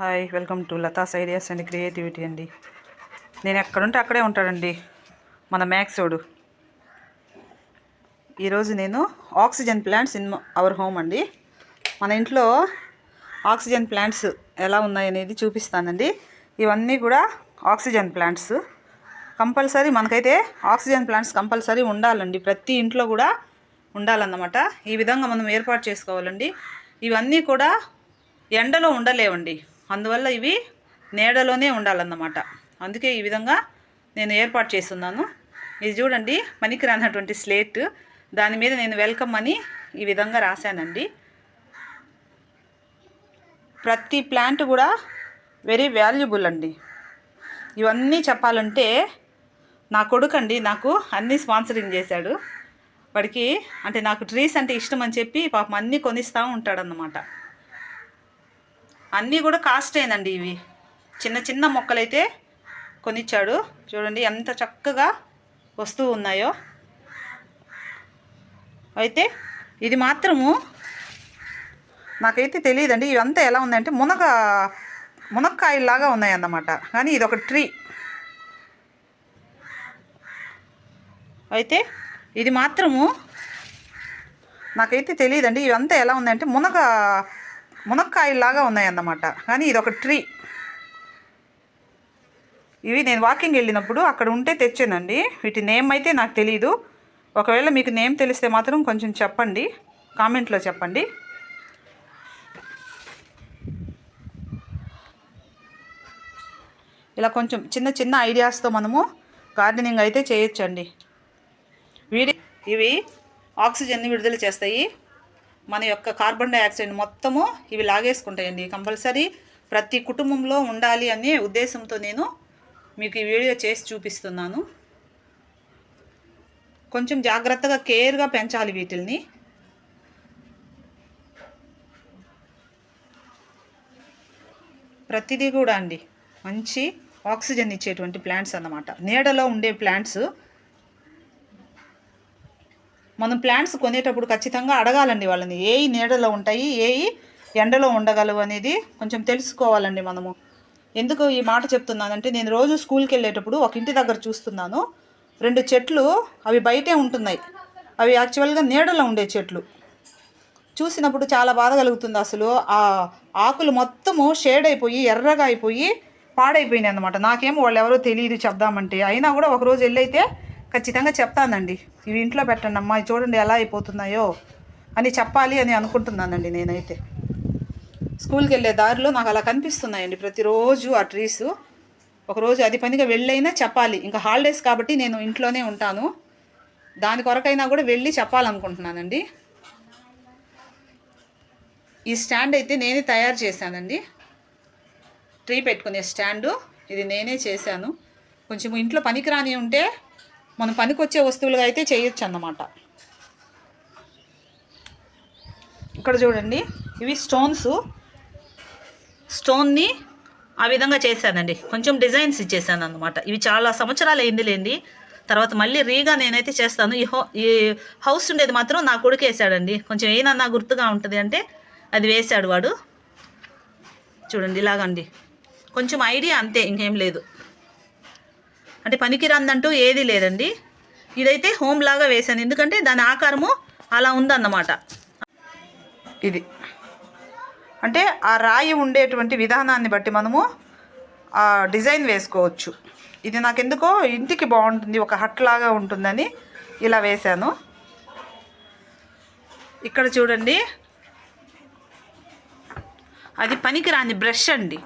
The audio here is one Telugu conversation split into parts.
Hi welcome to Latha's ideas and creativity అండి. నేను ఎక్కడుంటే అక్కడే ఉంటాడండి. మన మ్యాక్సోడు ఈరోజు నేను oxygen plants in our home అండి. మన ఇంట్లో ఆక్సిజన్ ప్లాంట్స్ ఎలా ఉన్నాయనేది చూపిస్తానండి. ఇవన్నీ కూడా ఆక్సిజన్ ప్లాంట్స్. కంపల్సరీ మనకైతే ఆక్సిజన్ ప్లాంట్స్ కంపల్సరీ ఉండాలండి. ప్రతి ఇంట్లో కూడా ఉండాలన్నమాట. ఈ విధంగా మనం ఏర్పాటు చేసుకోవాలండి. ఇవన్నీ కూడా ఎండలో ఉండలేవండి. అందువల్ల ఇవి నీడలోనే ఉండాలన్నమాట. అందుకే ఈ విధంగా నేను ఏర్పాటు చేస్తున్నాను. ఇది చూడండి పనికి రానటువంటి స్లేట్ దాని మీద నేను వెల్కమ్ అని ఈ విధంగా రాశానండి. ప్రతి ప్లాంట్ కూడా వెరీ వాల్యుబుల్ అండి. ఇవన్నీ చెప్పాలంటే నా కొడుకు అండి నాకు అన్నీ స్పాన్సరింగ్ చేశాడు. వాడికి అంటే నాకు ట్రీస్ అంటే ఇష్టం అని చెప్పి పాపం అన్నీ కొనిస్తూ ఉంటాడన్నమాట. అన్నీ కూడా కాస్ట్ అయినండి ఇవి. చిన్న చిన్న మొక్కలైతే కొనిచ్చాడు. చూడండి ఎంత చక్కగా వస్తూ ఉన్నాయో. అయితే ఇది మాత్రము నాకైతే తెలియదండి ఇవంతా ఎలా ఉందంటే మునగ మునక్కాయలాగా ఉన్నాయన్నమాట. కానీ ఇది ఒక ట్రీ అయితే ఇది మాత్రము నాకైతే తెలియదండి ఇవంతా ఎలా ఉందంటే మునగ మునక్కాయల్లాగా ఉన్నాయన్నమాట. కానీ ఇది ఒక ట్రీ. ఇవి నేను వాకింగ్ వెళ్ళినప్పుడు అక్కడ ఉంటే తెచ్చానండి. వీటి నేమ్ అయితే నాకు తెలియదు ఒకవేళ మీకు నేమ్ తెలిస్తే మాత్రం కొంచెం చెప్పండి. కామెంట్లో చెప్పండి. ఇలా కొంచెం చిన్న చిన్న ఐడియాస్తో మనము గార్డెనింగ్ అయితే చేయొచ్చండి. వీడి ఇవి ఆక్సిజన్ని విడుదల చేస్తాయి. మన యొక్క కార్బన్ డైఆక్సైడ్ మొత్తము ఇవి లాగేసుకుంటాయండి. కంపల్సరీ ప్రతి కుటుంబంలో ఉండాలి అనే ఉద్దేశంతో నేను మీకు ఈ వీడియో చేసి చూపిస్తున్నాను. కొంచెం జాగ్రత్తగా కేర్గా పెంచాలి వీటిల్ని. ప్రతిదీ కూడా అండి. మంచి ఆక్సిజన్ ఇచ్చేటువంటి ప్లాంట్స్ అన్నమాట. నీడలో ఉండే ప్లాంట్స్ మనం ప్లాంట్స్ కొనేటప్పుడు ఖచ్చితంగా అడగాలండి వాళ్ళని. ఏవి నీడలో ఉంటాయి ఏవి ఎండలో ఉండగలవు అనేది కొంచెం తెలుసుకోవాలండి మనము. ఎందుకు ఈ మాట చెప్తున్నానంటే నేను రోజు స్కూల్కి వెళ్ళేటప్పుడు ఒక ఇంటి దగ్గర చూస్తున్నాను. రెండు చెట్లు అవి బయటే ఉంటున్నాయి. అవి యాక్చువల్గా నీడలో ఉండే చెట్లు. చూసినప్పుడు చాలా బాధ కలుగుతుంది అసలు. ఆ ఆకులు మొత్తము షేడ్ అయిపోయి ఎర్రగా అయిపోయి పాడైపోయినాయి అనమాట నాకేమో వాళ్ళు ఎవరో తెలియదు చెప్దామంటే. అయినా కూడా ఒకరోజు వెళ్ళైతే ఖచ్చితంగా చెప్తానండి. ఇవి ఇంట్లో పెట్టండి అమ్మా చూడండి ఎలా అయిపోతున్నాయో అని చెప్పాలి అని అనుకుంటున్నానండి నేనైతే. స్కూల్కి వెళ్ళే దారిలో నాకు అలా కనిపిస్తున్నాయండి ప్రతిరోజు ఆ ట్రీస్ ఒకరోజు అది పనిగా వెళ్ళైనా చెప్పాలి. ఇంకా హాలిడేస్ కాబట్టి నేను ఇంట్లోనే ఉంటాను. దాని కొరకైనా కూడా వెళ్ళి చెప్పాలనుకుంటున్నానండి. ఈ స్టాండ్ అయితే నేనే తయారు చేశానండి. ట్రీ పెట్టుకునే స్టాండు. ఇది నేనే చేశాను. కొంచెం ఇంట్లో పనికిరాని ఉంటే మనం పనికొచ్చే వస్తువులుగా అయితే చేయొచ్చు అన్నమాట ఇక్కడ చూడండి ఇవి స్టోన్స్. స్టోన్ని ఆ విధంగా చేశానండి. కొంచెం డిజైన్స్ ఇచ్చేసాను అనమాట ఇవి చాలా సంవత్సరాలు అయింది లేండి. తర్వాత మళ్ళీ రీగా నేనైతే చేస్తాను. ఈ హో ఈ హౌస్ ఉండేది మాత్రం నా కొడుకు వేసాడండి. కొంచెం ఏనన్నా గుర్తుగా ఉంటుంది అంటే అది వేశాడు వాడు. చూడండి ఇలాగండి. కొంచెం ఐడియా అంతే ఇంకేం లేదు. అంటే పనికిరందంటూ ఏది లేదండి. ఇదైతే హోమ్ లాగా వేశాను. ఎందుకంటే దాని ఆకారము అలా ఉందన్నమాట. ఇది. అంటే ఆ రాయి ఉండేటువంటి విధానాన్ని బట్టి మనము ఆ డిజైన్ వేసుకోవచ్చు. ఇది నాకు ఎందుకో ఇంటికి బాగుంటుంది ఒక హట్ లాగా ఉంటుందని ఇలా వేశాను. ఇక్కడ చూడండి. అది పనికిరాని బ్రష్ అండి.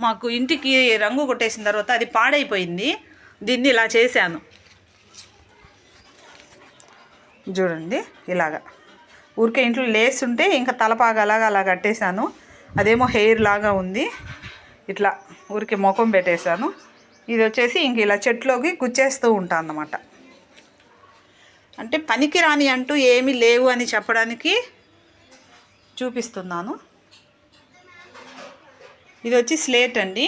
మాకు ఇంటికి రంగు కొట్టేసిన తర్వాత అది పాడైపోయింది. దీన్ని ఇలా చేశాను. చూడండి ఇలాగా. ఊరికే ఇంట్లో లేస్ ఉంటే ఇంకా తలపాగా అలాగా అలా కట్టేశాను. అదేమో హెయిర్ లాగా ఉంది. ఇట్లా ఊరికే ముఖం పెట్టేశాను. ఇది వచ్చేసి ఇంక ఇలా చెట్లోకి గుచ్చేస్తూ ఉంటాను అన్నమాట అంటే పనికిరాని అంటూ ఏమీ లేవు అని చెప్పడానికి చూపిస్తున్నాను. ఇది వచ్చి స్లేట్ అండి.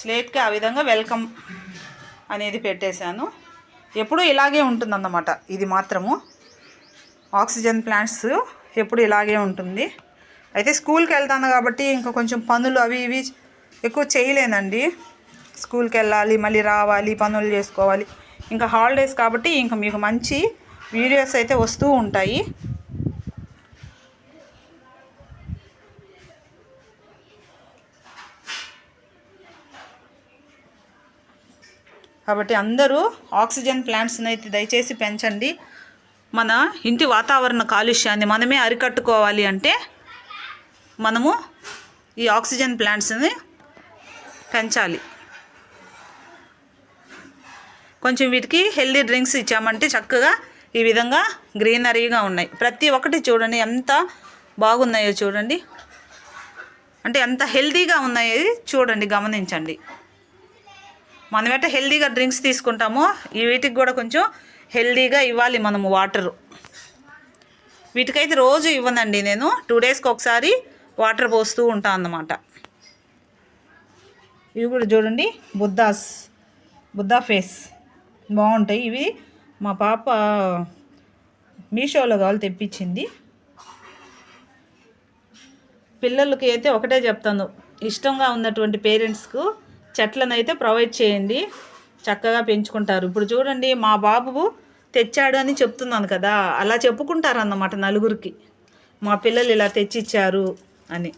స్లేట్కి ఆ విధంగా వెల్కమ్ అనేది పెట్టేశాను. ఎప్పుడు ఇలాగే ఉంటుందన్నమాట. ఇది మాత్రము. ఆక్సిజన్ ప్లాంట్స్ ఎప్పుడు ఇలాగే ఉంటుంది. అయితే స్కూల్కి వెళ్తాను కాబట్టి ఇంకా కొంచెం పనులు అవి ఇవి ఎక్కువ చేయలేనండి. స్కూల్కి వెళ్ళాలి మళ్ళీ రావాలి పనులు చేసుకోవాలి. ఇంకా హాలిడేస్ కాబట్టి ఇంకా మీకు మంచి వీడియోస్ అయితే వస్తూ ఉంటాయి. కాబట్టి అందరూ ఆక్సిజన్ ప్లాంట్స్ని అయితే దయచేసి పెంచండి. మన ఇంటి వాతావరణ కాలుష్యాన్ని మనమే అరికట్టుకోవాలి అంటే మనము ఈ ఆక్సిజన్ ప్లాంట్స్ని పెంచాలి. కొంచెం వీటికి హెల్దీ డ్రింక్స్ ఇచ్చామంటే చక్కగా ఈ విధంగా గ్రీనరీగా ఉన్నాయి. ప్రతి ఒక్కటి చూడండి ఎంత బాగున్నాయో చూడండి. అంటే ఎంత హెల్దీగా ఉన్నాయో చూడండి గమనించండి. మనం ఎట్ట హెల్దీగా డ్రింక్స్ తీసుకుంటామో. ఈ వీటికి కూడా కొంచెం హెల్దీగా ఇవ్వాలి మనము వాటరు. వీటికైతే రోజు ఇవ్వనండి నేను. టూ డేస్కి ఒకసారి వాటర్ పోస్తూ ఉంటాను అన్నమాట. ఇవి కూడా చూడండి. బుద్ధాస్ బుద్ధా ఫేస్. బాగుంటాయి. ఇవి మా పాప మీషోలో కావాలి తెప్పించింది. పిల్లలకి అయితే ఒకటే చెప్తాను. ఇష్టంగా ఉన్నటువంటి పేరెంట్స్కు చెట్లను అయితే ప్రొవైడ్ చేయండి. చక్కగా పెంచుకుంటారు. ఇప్పుడు చూడండి మా బాబు తెచ్చాడు అని చెప్తున్నాను కదా. అలా చెప్పుకుంటారు అన్నమాట నలుగురికి. మా పిల్లలు ఇలా తెచ్చిచ్చారు అని.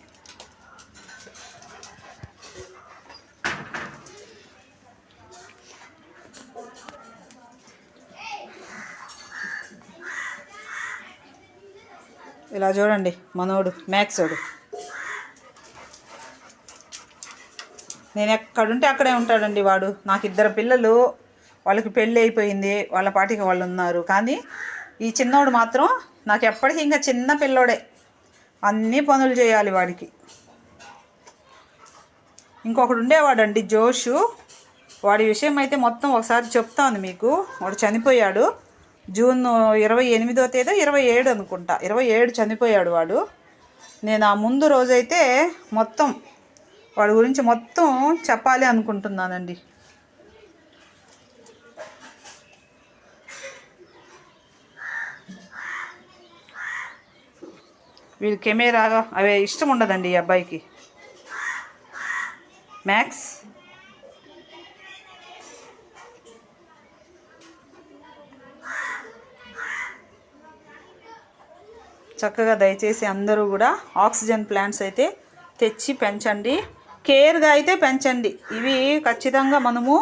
ఇలా చూడండి మనోడు మ్యాక్సోడు నేను ఎక్కడుంటే అక్కడే ఉంటాడండి వాడు. నాకు ఇద్దరు పిల్లలు వాళ్ళకి పెళ్ళి అయిపోయింది వాళ్ళ పాటికి వాళ్ళు ఉన్నారు. కానీ ఈ చిన్నోడు మాత్రం నాకు ఎప్పటికీ ఇంకా చిన్న పిల్లోడే. అన్ని పనులు చేయాలి వాడికి. ఇంకొకడు ఉండేవాడండి జోషు. వాడి విషయం అయితే మొత్తం ఒకసారి చెప్తాను మీకు. వాడు చనిపోయాడు. జూన్ ఇరవై ఎనిమిదో తేదీ ఇరవై ఏడు అనుకుంటా. ఇరవై ఏడు చనిపోయాడు వాడు. నేను ఆ ముందు రోజైతే మొత్తం వాడి గురించి మొత్తం చెప్పాలి అనుకుంటున్నానండి. వీడు కెమెరాగా అవే ఇష్టం ఉండదండి ఈ అబ్బాయికి. మ్యాక్స్ చక్కగా దయచేసి అందరూ కూడా ఆక్సిజన్ ప్లాంట్స్ అయితే తెచ్చి పెంచండి. కేర్గా అయితే పెంచండి. ఇవి ఖచ్చితంగా మనము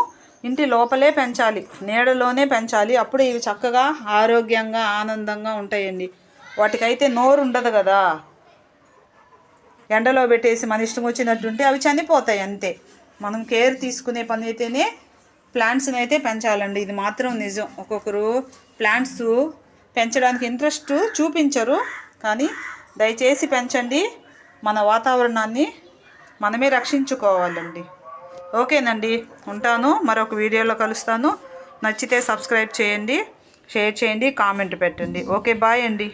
ఇంటి లోపలే పెంచాలి. నీడలోనే పెంచాలి. అప్పుడు ఇవి చక్కగా ఆరోగ్యంగా ఆనందంగా ఉంటాయండి. వాటికైతే నోరు ఉండదు కదా. ఎండలో పెట్టేసి మన ఇష్టం వచ్చినట్టుంటే అవి చనిపోతాయి అంతే. మనం కేర్ తీసుకునే పని అయితేనే ప్లాంట్స్ని అయితే పెంచాలండి. ఇది మాత్రం నిజం. ఒక్కొక్కరు ప్లాంట్స్ పెంచడానికి ఇంట్రెస్ట్ చూపించరు. కానీ దయచేసి పెంచండి. మన వాతావరణాన్ని మనమే రక్షించుకోవాలండి. ఓకేనండి ఉంటాను. మరొక వీడియోలో కలుస్తాను. నచ్చితే సబ్స్క్రైబ్ చేయండి షేర్ చేయండి కామెంట్ పెట్టండి. ఓకే బాయ్ అండి.